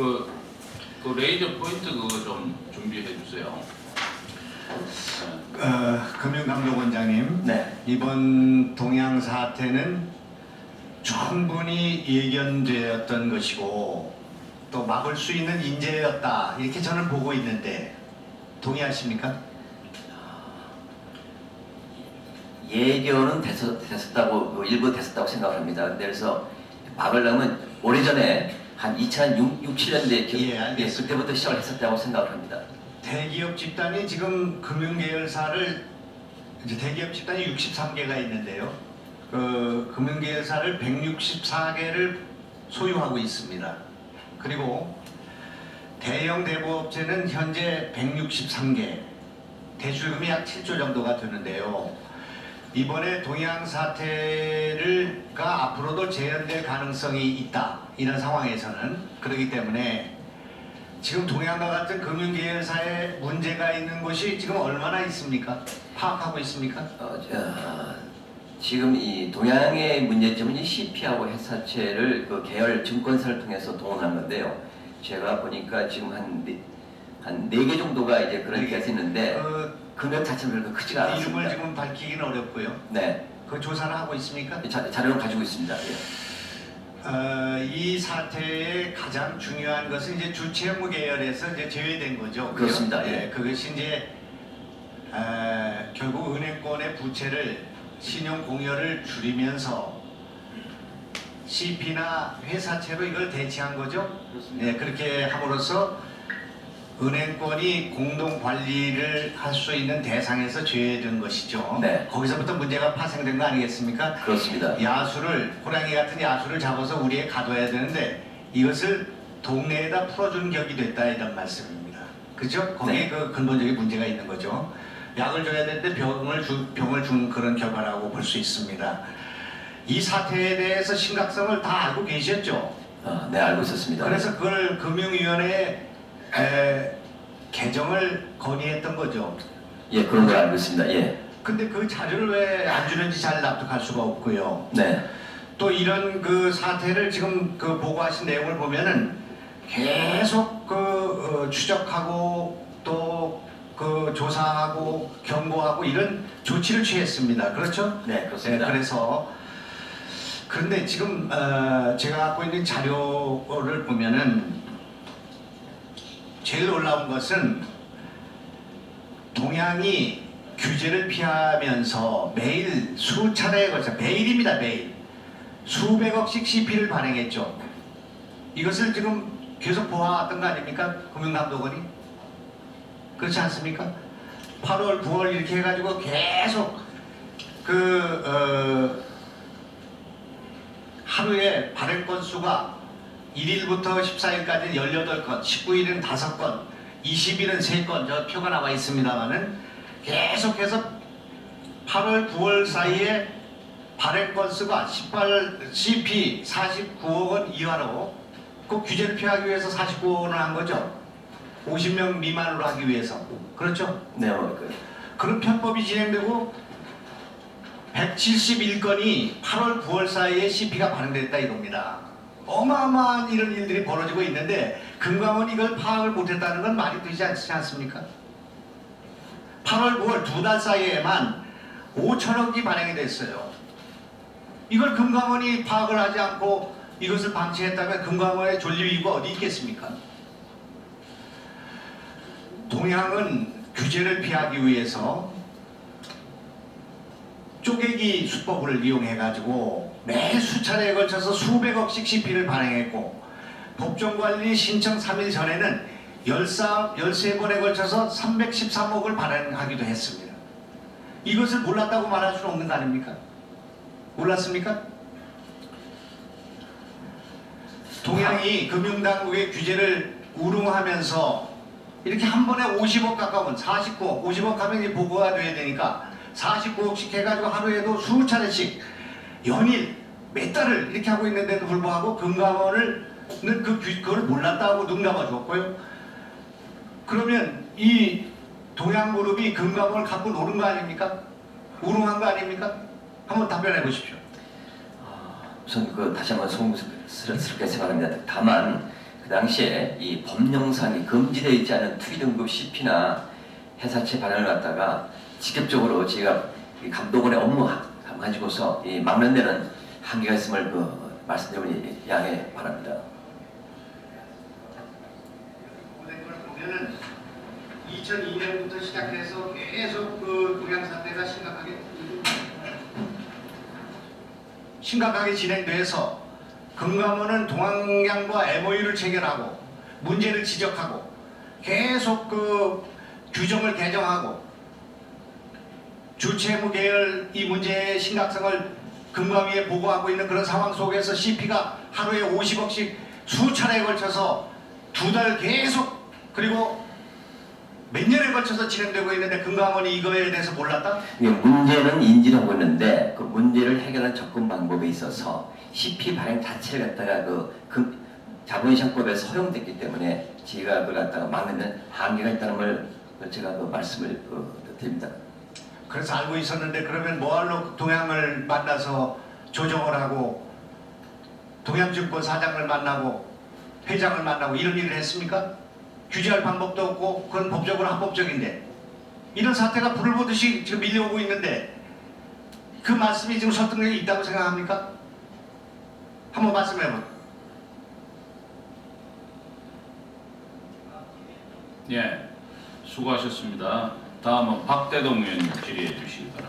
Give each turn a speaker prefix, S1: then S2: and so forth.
S1: 그, 그 레이저 포인트 그거 좀 준비해 주세요. 네.
S2: 어, 금융감독원장님,
S3: 네.
S2: 이번 동양 사태는 충분히 예견되었던 것이고 또 막을 수 있는 인재였다 이렇게 저는 보고 있는데 동의하십니까?
S3: 예견은 됐었, 됐었다고 그 일부 됐었다고 생각합니다. 근데 그래서 막으려면 오래전에 한 2006, 7년 대
S2: 예, 알겠습니다.
S3: 그때부터 시작을 했었다고 생각을 합니다.
S2: 대기업 집단이 지금 금융계열사를 이제 대기업 집단이 63개가 있는데요. 그 금융계열사를 164개를 소유하고 있습니다. 그리고 대형 대부업체는 현재 163개, 대출금이 약 7조 정도가 되는데요. 이번에 동양 사태를가 앞으로도 재현될 가능성이 있다 이런 상황에서는 그렇기 때문에 지금 동양과 같은 금융계열사에 문제가 있는 곳이 지금 얼마나 있습니까? 파악하고 있습니까?
S3: 어, 저, 지금 이 동양의 문제점은 이 CP하고 회사채를 그 계열 증권사를 통해서 동원한 건데요. 제가 보니까 지금 한 네, 한네 개 정도가 이제 그런
S2: 네 개.
S3: 데가 있는데
S2: 그
S3: 금액 자체는 별로 크지가
S2: 이름을
S3: 않습니다.
S2: 지금 밝히기는 어렵고요.
S3: 네,
S2: 그 조사를 하고 있습니까?
S3: 자, 자료를 가지고 있습니다. 예.
S2: 어, 이 사태의 가장 중요한 것은 이제 주채무 계열에서 이제 제외된 거죠.
S3: 그렇습니다. 예.
S2: 예, 그것이 이제 에, 결국 은행권의 부채를 신용 공여를 줄이면서 CP나 회사채로 이걸 대체한 거죠.
S3: 그렇습니다.
S2: 예, 그렇게 함으로써 은행권이 공동 관리를 할 수 있는 대상에서 제외된 것이죠.
S3: 네.
S2: 거기서부터 문제가 파생된 거 아니겠습니까?
S3: 그렇습니다.
S2: 야수를 호랑이 같은 야수를 잡아서 우리에 가둬야 되는데 이것을 동네에다 풀어준 격이 됐다 이런 말씀입니다. 그죠? 거기에
S3: 네.
S2: 그 근본적인 문제가 있는 거죠. 약을 줘야 되는데 병을 주, 병을 준 그런 결과라고 볼 수 있습니다. 이 사태에 대해서 심각성을 다 알고 계셨죠.
S3: 어, 네, 알고 있었습니다.
S2: 그래서 그걸 금융위원회에 에, 개정을 건의했던 거죠.
S3: 예, 그런 걸 알고 있습니다. 예,
S2: 근데 그 자료를 왜 안 주는지 잘 납득할 수가 없고요.
S3: 네,
S2: 또 이런 그 사태를 지금 그 보고하신 내용을 보면은 계속 그 어, 추적하고 또 그 조사하고 경고하고 이런 조치를 취했습니다. 그렇죠?
S3: 네,
S2: 네,
S3: 그렇습니다.
S2: 그래서 그런데 지금 어, 제가 갖고 있는 자료를 보면은 제일 놀라운 것은 동양이 규제를 피하면서 매일 수차례에 걸쳐 매일입니다 매일 수백억씩 CP를 발행했죠. 이것을 지금 계속 보아왔던 거 아닙니까? 금융감독원이 그렇지 않습니까? 8월, 9월 이렇게 해가지고 계속 그 어, 하루에 발행 건수가 1일부터 14일까지 18건, 19일은 5건, 20일은 3건, 저 표가 나와 있습니다만은 계속해서 8월, 9월 사이에 발행 건수가 18, CP 49억 원 이하로 그 규제를 피하기 위해서 49억 원을 한 거죠. 50명 미만으로 하기 위해서. 그렇죠?
S3: 네, 뭐, 그,
S2: 그런 편법이 진행되고 171건이 8월 9월 사이에 CP가 발행됐다 이겁니다. 어마어마한 이런 일들이 벌어지고 있는데 금감원이 이걸 파악을 못했다는 건 말이 되지 않지 않습니까? 8월 9월 두 달 사이에만 5천억이 발행이 됐어요. 이걸 금감원이 파악을 하지 않고 이것을 방치했다면 금감원의 존립 이유가 어디 있겠습니까? 동양은 규제를 피하기 위해서 쪼개기 수법을 이용해 가지고 매 수차례에 걸쳐서 수백억씩 CP를 발행했고 법정관리 신청 3일 전에는 13, 13번에 걸쳐서 313억을 발행하기도 했습니다. 이것을 몰랐다고 말할 수는 없는 거 아닙니까? 몰랐습니까? 동양이 금융당국의 규제를 우롱하면서 이렇게 한 번에 50억 가까운 49억, 50억 하면 이제 보고가 돼야 되니까 49억씩 해가지고 하루에도 수차례씩 연일 몇 달을 이렇게 하고 있는데도 불구하고 금감원을 그 규- 그걸 몰랐다고 눈 감아줬고요. 그러면 이 동양그룹이 금감원을 갖고 노는 거 아닙니까? 우롱한 거 아닙니까? 한번 답변해 보십시오.
S3: 우선 그 다시 한번 송스럽게 생각합니다. 다만 당시에 이 법령상이 금지되어 있지 않은 투기 등급 CP나 회사채 발행을 갖다가 직접적으로 제가 이 감독원의 업무 가지고서 이 막는 데는 한계가 있음을 그 말씀드리니 양해 바랍니다.
S2: 보면은 2002년부터 시작해서 계속 그 동양 사태가 심각하게 심각하게 진행돼서 금감원은 동양과 MOU를 체결하고 문제를 지적하고 계속 그 규정을 개정하고 주채무 계열 이 문제의 심각성을 금감위에 보고하고 있는 그런 상황 속에서 CP가 하루에 50억씩 수차례에 걸쳐서 두 달 계속 그리고 몇 년에 걸쳐서 진행되고 있는데 금감원이 이거에 대해서 몰랐다?
S3: 이게 문제는 인지하고 있는데 그 문제를 해결하는 접근 방법에 있어서 CP 발행 자체를 갖다가 그 금, 자본시장법에서 허용됐기 때문에 제가 그걸 갖다가 막는 한계가 있다는 걸 제가 그 말씀을 그 드립니다.
S2: 그래서 알고 있었는데 그러면 뭐하러 동양을 만나서 조정을 하고 동양증권 사장을 만나고 회장을 만나고 이런 일을 했습니까? 규제할 방법도 없고 그건 법적으로 합법적인데 이런 사태가 불을 보듯이 지금 밀려오고 있는데 그 말씀이 지금 설득력이 있다고 생각합니까? 한번 말씀해보세요.
S1: 예, 수고하셨습니다. 다음은 박대동 의원님 질의해 주시기 바랍니다.